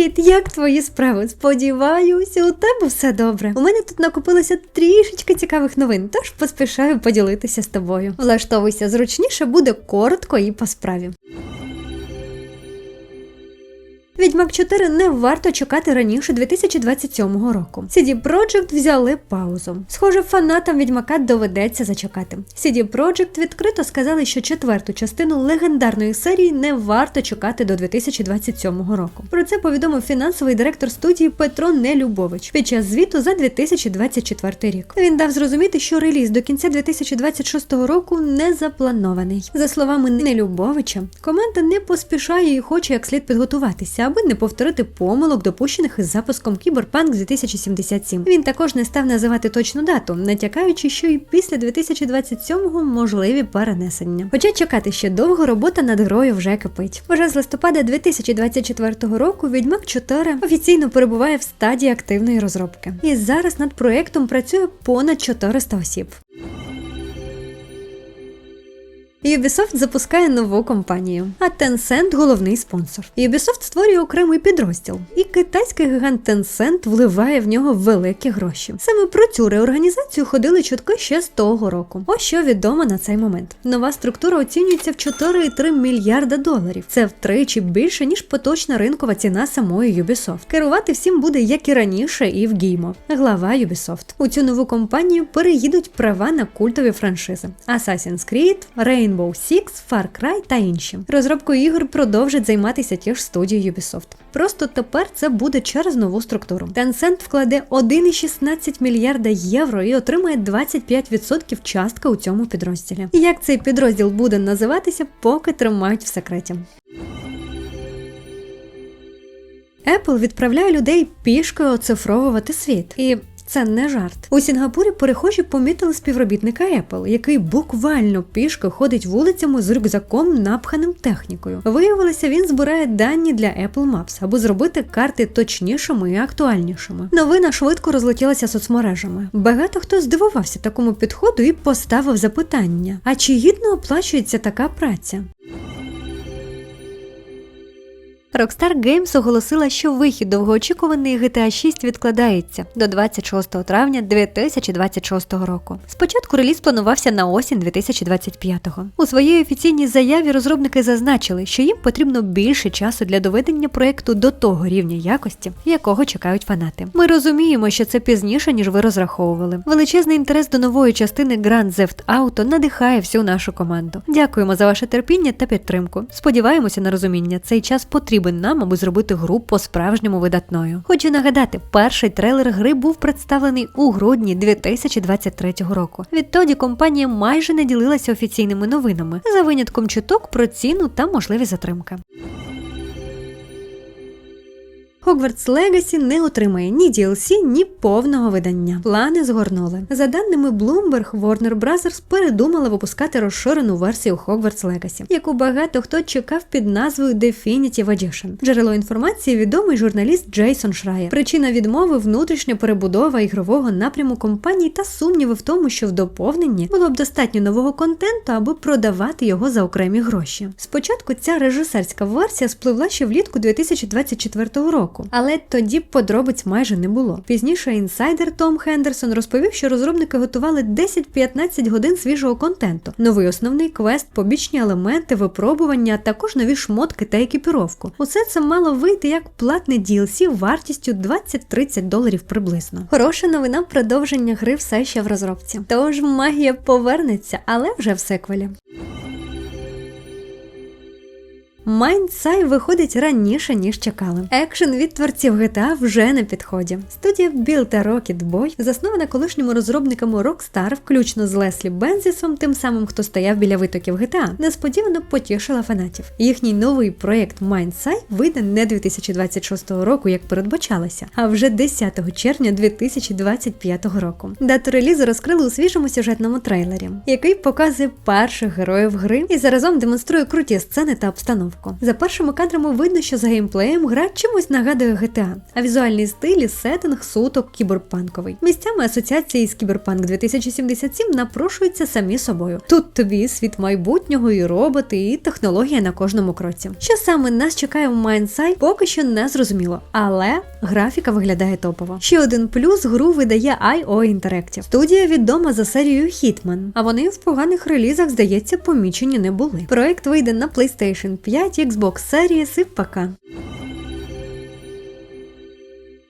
Привіт! Як твої справи? Сподіваюся, у тебе все добре. У мене тут накопилося трішечки цікавих новин, тож поспішаю поділитися з тобою. Влаштовуйся зручніше, буде коротко і по справі. Відьмак 4 не варто чекати раніше 2027 року. CD Projekt взяли паузу. Схоже, фанатам відьмака доведеться зачекати. CD Projekt відкрито сказали, що четверту частину легендарної серії не варто чекати до 2027 року. Про це повідомив фінансовий директор студії Петро Нелюбович під час звіту за 2024 рік. Він дав зрозуміти, що реліз до кінця 2026 року не запланований. За словами Нелюбовича, команда не поспішає і хоче як слід підготуватися, аби не повторити помилок, допущених із запуском Cyberpunk 2077. Він також не став називати точну дату, натякаючи, що і після 2027-го можливі перенесення. Хоча чекати ще довго, робота над грою вже кипить. Уже з листопада 2024 року Відьмак 4 офіційно перебуває в стадії активної розробки. І зараз над проектом працює понад 400 осіб. Ubisoft запускає нову компанію, а Tencent – головний спонсор. Ubisoft створює окремий підрозділ, і китайський гігант Tencent вливає в нього великі гроші. Саме про цю реорганізацію ходили чутки ще з того року. Ось що відомо на цей момент. Нова структура оцінюється в 4,3 мільярда доларів. Це втричі більше ніж поточна ринкова ціна самої Ubisoft. Керувати всім буде як і раніше, і в Гіймо, глава Ubisoft. У цю нову компанію переїдуть права на культові франшизи: Assassin's Creed, Rainbow Six, Far Cry та інші. Розробкою ігор продовжить займатися ті ж студії Ubisoft. Просто тепер це буде через нову структуру. Tencent вкладе 1,16 мільярда євро і отримає 25% частки у цьому підрозділі. Як цей підрозділ буде називатися, поки тримають в секреті. Apple відправляє людей пішкою оцифровувати світ. І це не жарт. У Сінгапурі перехожі помітили співробітника Apple, який буквально пішки ходить вулицями з рюкзаком, напханим технікою. Виявилося, він збирає дані для Apple Maps, аби зробити карти точнішими і актуальнішими. Новина швидко розлетілася соцмережами. Багато хто здивувався такому підходу і поставив запитання: а чи гідно оплачується така праця? Rockstar Games оголосила, що вихід довгоочікуваний GTA 6 відкладається до 26 травня 2026 року. Спочатку реліз планувався на осінь 2025-го. У своїй офіційній заяві розробники зазначили, що їм потрібно більше часу для доведення проекту до того рівня якості, якого чекають фанати. Ми розуміємо, що це пізніше ніж ви розраховували. Величезний інтерес до нової частини Grand Theft Auto надихає всю нашу команду. Дякуємо за ваше терпіння та підтримку. Сподіваємося на розуміння. Цей час потрібен нам, аби зробити гру по-справжньому видатною. Хочу нагадати, перший трейлер гри був представлений у грудні 2023 року. Відтоді компанія майже не ділилася офіційними новинами, за винятком чуток про ціну та можливі затримки. Hogwarts Legacy не отримає ні DLC, ні повного видання. Плани згорнули. За даними Bloomberg, Warner Bros. передумала випускати розширену версію Hogwarts Legacy, яку багато хто чекав під назвою Definitive Edition. Джерело інформації відомий журналіст Джейсон Шрайер. Причина відмови внутрішня перебудова ігрового напряму компанії та сумніви в тому, що в доповненні було б достатньо нового контенту, аби продавати його за окремі гроші. Спочатку ця режисерська версія спливла ще влітку 2024 року року, але тоді подробиць майже не було. Пізніше інсайдер Том Хендерсон розповів, що розробники готували 10-15 годин свіжого контенту, новий основний квест, побічні елементи, випробування, а також нові шмотки та екіпіровку. Усе це мало вийти як платне DLC вартістю 20-30 доларів приблизно. Хороша новина продовження гри все ще в розробці. Тож магія повернеться, але вже в секвелі. Майндсай виходить раніше, ніж чекали. Екшен від творців GTA вже на підході. Студія Build a Rocket Boy, заснована колишніми розробниками Rockstar, включно з Леслі Бензісом, тим самим, хто стояв біля витоків GTA, несподівано потішила фанатів. Їхній новий проект Майндсай вийде не 2026 року, як передбачалося, а вже 10 червня 2025 року. Дату релізу розкрили у свіжому сюжетному трейлері, який показує перших героїв гри і заразом демонструє круті сцени та обстановки. Легко. За першими кадрами видно, що за геймплеєм гра чимось нагадує GTA, а візуальний стиль і сеттинг суто кіберпанковий. Місцями асоціації з Кіберпанк 2077 напрошуються самі собою. Тут тобі світ майбутнього, і роботи, і технологія на кожному кроці. Що саме нас чекає в Майнсай, поки що не зрозуміло, але графіка виглядає топово. Ще один плюс гру видає IO Interactive. Студія відома за серією Hitman, а вони в поганих релізах, здається, помічені не були. Проект вийде на PlayStation 5, Xbox Series і ПК.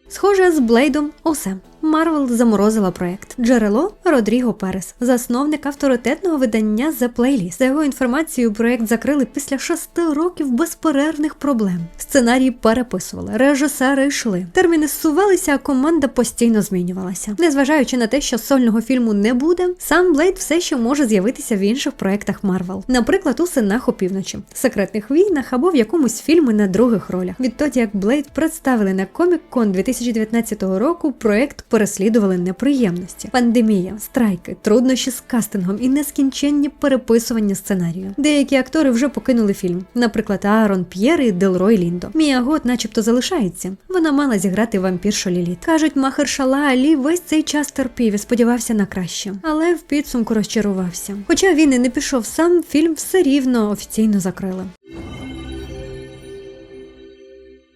Схоже, з Блейдом усе. Марвел заморозила проект. Джерело Родріго Перес, засновник авторитетного видання The Playlist. За його інформацією, проект закрили після шести років безперервних проблем. Сценарії переписували, режисери йшли. Терміни зсувалися, а команда постійно змінювалася. Незважаючи на те, що сольного фільму не буде, сам Блейд все ще може з'явитися в інших проектах Марвел, наприклад, у синах опівночі, секретних війнах або в якомусь фільмі на других ролях. Відтоді як Блейд представили на Comic-Con 2019 року, проект переслідували неприємності, пандемія, страйки, труднощі з кастингом і нескінченні переписування сценарію. Деякі актори вже покинули фільм, наприклад, Аарон П'єр і Делрой Ліндо. Мія Гот, начебто, залишається. Вона мала зіграти вампіршу Ліліт. Кажуть, Махершала Алі весь цей час терпів і сподівався на краще, але в підсумку розчарувався. Хоча він і не пішов сам, фільм все рівно офіційно закрили.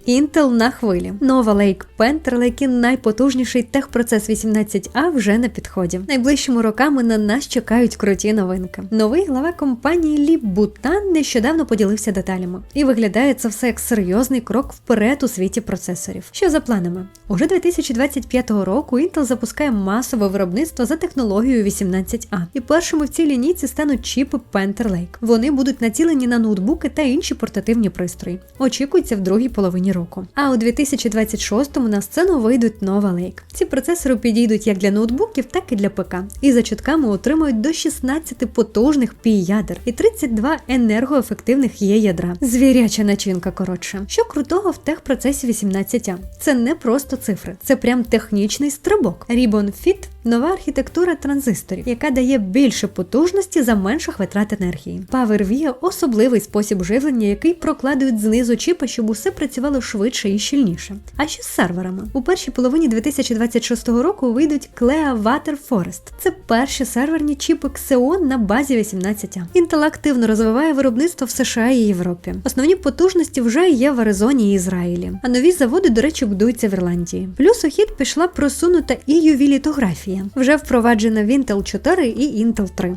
Intel на хвилі. Нова Lake який найпотужніший техпроцес 18А вже на підході. Найближчими роками на нас чекають круті новинки. Новий глава компанії Лі Бутан нещодавно поділився деталями, і виглядає це все як серйозний крок вперед у світі процесорів. Що за планами? Уже 2025 року Intel запускає масове виробництво за технологією 18А, і першими в цій лінійці стануть чіпи Panther Lake. Вони будуть націлені на ноутбуки та інші портативні пристрої. Очікується в другій половині року. А у 2026-му на сцену вийдуть нова Lake. Ці процесори підійдуть як для ноутбуків, так і для ПК. І за чутками отримують до 16 потужних пі ядер і 32 енергоефективних є ядра. Звіряча начинка коротше. Що крутого в техпроцесі 18А? Це не просто цифри, це прям технічний стрибок. Ribbon Fit – нова архітектура транзисторів, яка дає більше потужності за менших витрат енергії. PowerVia – особливий спосіб живлення, який прокладують знизу чіпа, щоб усе працювало швидше і щільніше. А що з серверами? У першій половині 2026 року вийдуть Clea Water Forest. Це перші серверні чіпи Xeon на базі 18А. Intel активно розвиває виробництво в США і Європі. Основні потужності вже є в Аризоні і Ізраїлі. А нові заводи, до речі, будуються в Ірландії. Плюс у хід пішла просунута EUV літографія. Вже впроваджена в Intel 4 і Intel 3.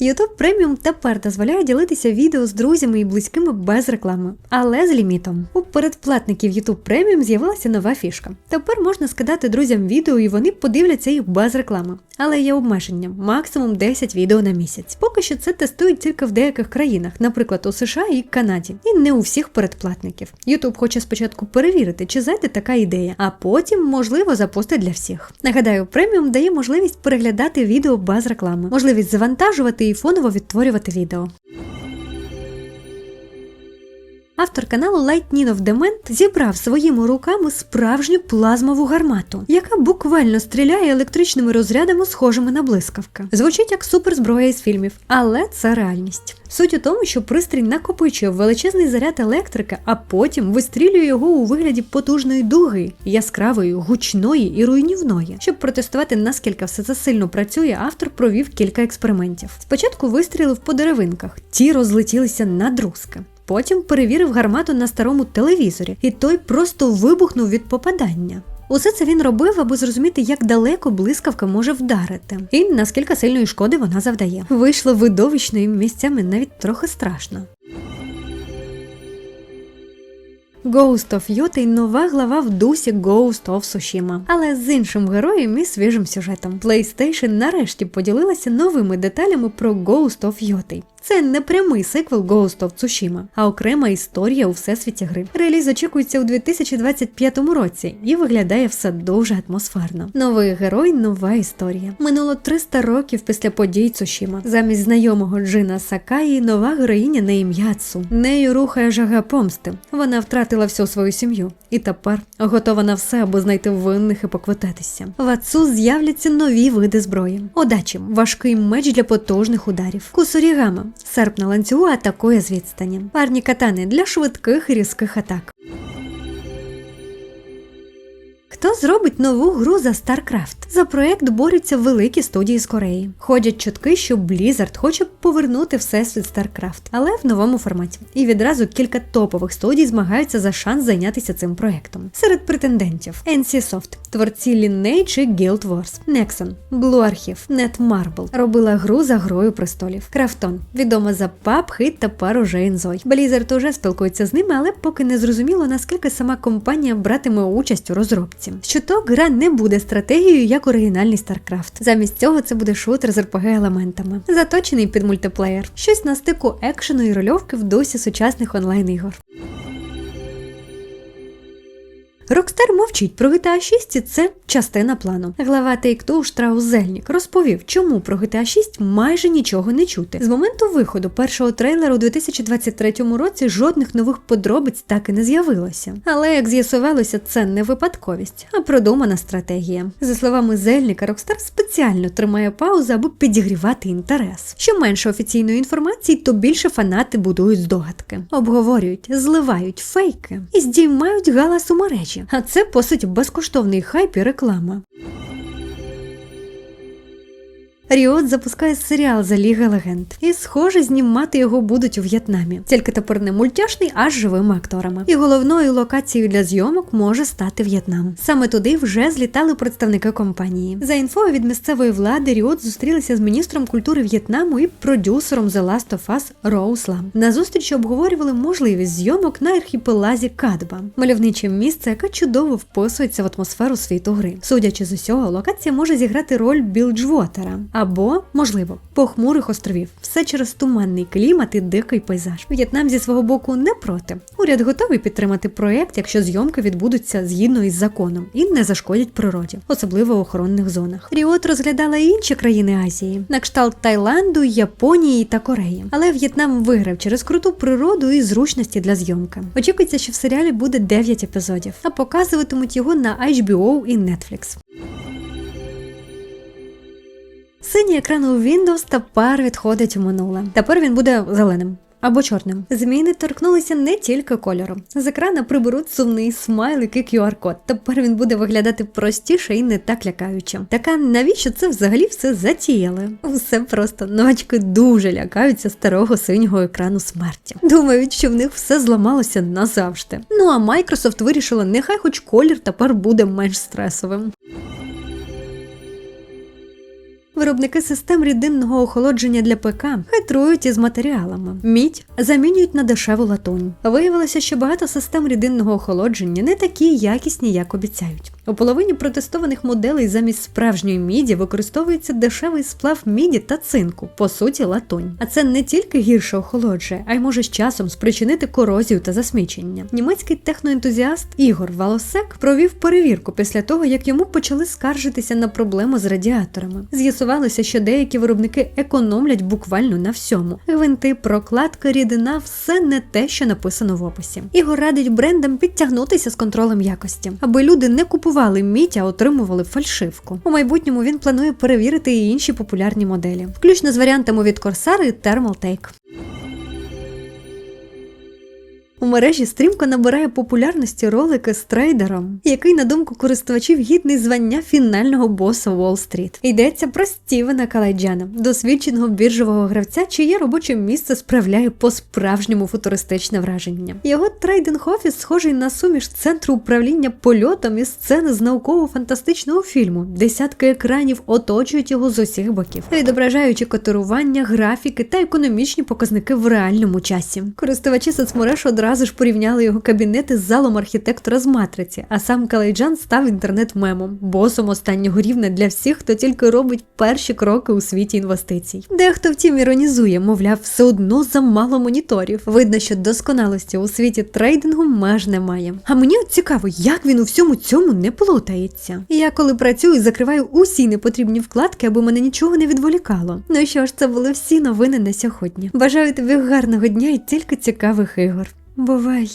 YouTube Premium тепер дозволяє ділитися відео з друзями і близькими без реклами, але з лімітом. У передплатників YouTube Premium з'явилася нова фішка. Тепер можна скидати друзям відео і вони подивляться їх без реклами. Але є обмеження максимум 10 відео на місяць. Поки що це тестують тільки в деяких країнах, наприклад, у США і Канаді, і не у всіх передплатників. YouTube хоче спочатку перевірити, чи зайде така ідея, а потім, можливо, запустить для всіх. Нагадаю, преміум дає можливість переглядати відео без реклами, можливість завантажувати і фоново відтворювати відео. Автор каналу Lightning of Dement зібрав своїми руками справжню плазмову гармату, яка буквально стріляє електричними розрядами, схожими на блискавки. Звучить як суперзброя із фільмів, але це реальність. Суть у тому, що пристрій накопичує величезний заряд електрики, а потім вистрілює його у вигляді потужної дуги, яскравої, гучної і руйнівної. Щоб протестувати, наскільки все це сильно працює, автор провів кілька експериментів. Спочатку вистрілив по деревинках, ті розлетілися на друзки. Потім перевірив гармату на старому телевізорі, і той просто вибухнув від попадання. Усе це він робив, аби зрозуміти, як далеко блискавка може вдарити, і наскільки сильної шкоди вона завдає. Вийшло видовищно і місцями навіть трохи страшно. Ghost of Yotei – нова глава в дусі Ghost of Tsushima, але з іншим героєм і свіжим сюжетом. PlayStation нарешті поділилася новими деталями про Ghost of Yotei. Це не прямий сиквел Ghost of Tsushima, а окрема історія у всесвіті гри. Реліз очікується у 2025 році і виглядає все дуже атмосферно. Новий герой, нова історія. Минуло 300 років після подій Цушіма. Замість знайомого Джина Сакаї нова героїня на ім'я Цу. Нею рухає жага помсти. Вона втратила всю свою сім'ю і тепер готова на все, аби знайти винних і поквитатися. В Ацу з'являться нові види зброї. Удачі, важкий меч для потужних ударів. Кусурігама Серп на ланцюгу атакує з відстані. Парні катани для швидких різких атак. Хто зробить нову гру за StarCraft? За проект борються великі студії з Кореї. Ходять чутки, що Blizzard хоче повернути всесвіт StarCraft, але в новому форматі. І відразу кілька топових студій змагаються за шанс зайнятися цим проектом. Серед претендентів NCSoft, творці Lineage і Guild Wars, Nexon, Blue Archive, Netmarble робила гру за грою престолів. Крафтон відома за PUBG, Hit та пару Zoy. Blizzard уже спілкується з ними, але поки не зрозуміло, наскільки сама компанія братиме участь у розробці. Щоток гра не буде стратегією як оригінальний StarCraft. Замість цього це буде шутер з rpg елементами, заточений під мультиплеєр, щось на стику екшену і рольовки в досі сучасних онлайн Rockstar мовчить про GTA 6 і це частина плану. Глава Take-Two Штраус Зельнік розповів, чому про GTA 6 майже нічого не чути. З моменту виходу першого трейлера у 2023 році жодних нових подробиць так і не з'явилося. Але як з'ясувалося, це не випадковість, а продумана стратегія. За словами Зельника, Rockstar спеціально тримає паузу, аби підігрівати інтерес. Що менше офіційної інформації, то більше фанати будують здогадки, обговорюють, зливають фейки і здіймають галас у мережі. А це по суті безкоштовний хайп і реклама. Ріот запускає серіал за Ліга Легенд, і, схоже, знімати його будуть у В'єтнамі. Тільки тепер не мультяшний, а з живими акторами. І головною локацією для зйомок може стати В'єтнам. Саме туди вже злітали представники компанії. За інфою від місцевої влади Ріот зустрілися з міністром культури В'єтнаму і продюсером The Last of Us Роуз. На зустрічі обговорювали можливість зйомок на архіпелазі Кадба, мальовниче місце, яке чудово вписується в атмосферу світу гри. Судячи з усього, локація може зіграти роль Білджвотера або, можливо, похмурих островів. Все через туманний клімат і дикий пейзаж. В'єтнам зі свого боку не проти. Уряд готовий підтримати проєкт, якщо зйомки відбудуться згідно із законом і не зашкодять природі, особливо в охоронних зонах. Ріот розглядала і інші країни Азії, на кшталт Таїланду, Японії та Кореї. Але В'єтнам виграв через круту природу і зручності для зйомки. Очікується, що в серіалі буде 9 епізодів, а показуватимуть його на HBO і Netflix. Синій екран у Windows тепер відходить у минуле. Тепер він буде зеленим. Або чорним. Зміни торкнулися не тільки кольору. З екрана приберуть сумний смайлик і QR-код. Тепер він буде виглядати простіше і не так лякаюче. Така навіщо це взагалі все затіяли? Все просто новачки дуже лякаються старого синього екрану смерті. Думають, що в них все зламалося назавжди. Ну а Microsoft вирішила, нехай хоч колір тепер буде менш стресовим. Виробники систем рідинного охолодження для ПК хитрують із матеріалами. Мідь замінюють на дешеву латунь. Виявилося, що багато систем рідинного охолодження не такі якісні, як обіцяють. У половині протестованих моделей замість справжньої міді використовується дешевий сплав міді та цинку, по суті, латунь. А це не тільки гірше охолоджує, а й може з часом спричинити корозію та засмічення. Німецький техноентузіаст Ігор Валосек провів перевірку після того, як йому почали скаржитися на проблему з радіаторами. З'ясувалося, що деякі виробники економлять буквально на всьому. Гвинти, прокладка, рідина все не те, що написано в описі. Його радить брендам підтягнутися з контролем якості, аби люди не купували мідь, а отримували фальшивку. У майбутньому він планує перевірити і інші популярні моделі, включно з варіантами від Corsair і Thermaltake. У мережі стрімко набирає популярності ролики з трейдером, який, на думку користувачів, гідний звання фінального боса Уолл-стріт. Йдеться про Стівена Калайджана, досвідченого біржового гравця, чиє робоче місце справляє по-справжньому футуристичне враження. Його трейдинг офіс схожий на суміш центру управління польотом і сцени з науково-фантастичного фільму. Десятки екранів оточують його з усіх боків, відображаючи котирування, графіки та економічні показники в реальному часі. Користувачі соцмереж одразу одразу ж порівняли його кабінети з залом архітектора з матриці, а сам Калайджан став інтернет-мемом, босом останнього рівня для всіх, хто тільки робить перші кроки у світі інвестицій. Дехто втім іронізує, мовляв, все одно замало моніторів. Видно, що досконалості у світі трейдингу меж немає. А мені цікаво, як він у всьому цьому не плутається. Я коли працюю, закриваю усі непотрібні вкладки, аби мене нічого не відволікало. Ну що ж, це були всі новини на сьогодні. Бажаю тобі гарного дня і тільки цікавих ігор. Бувай!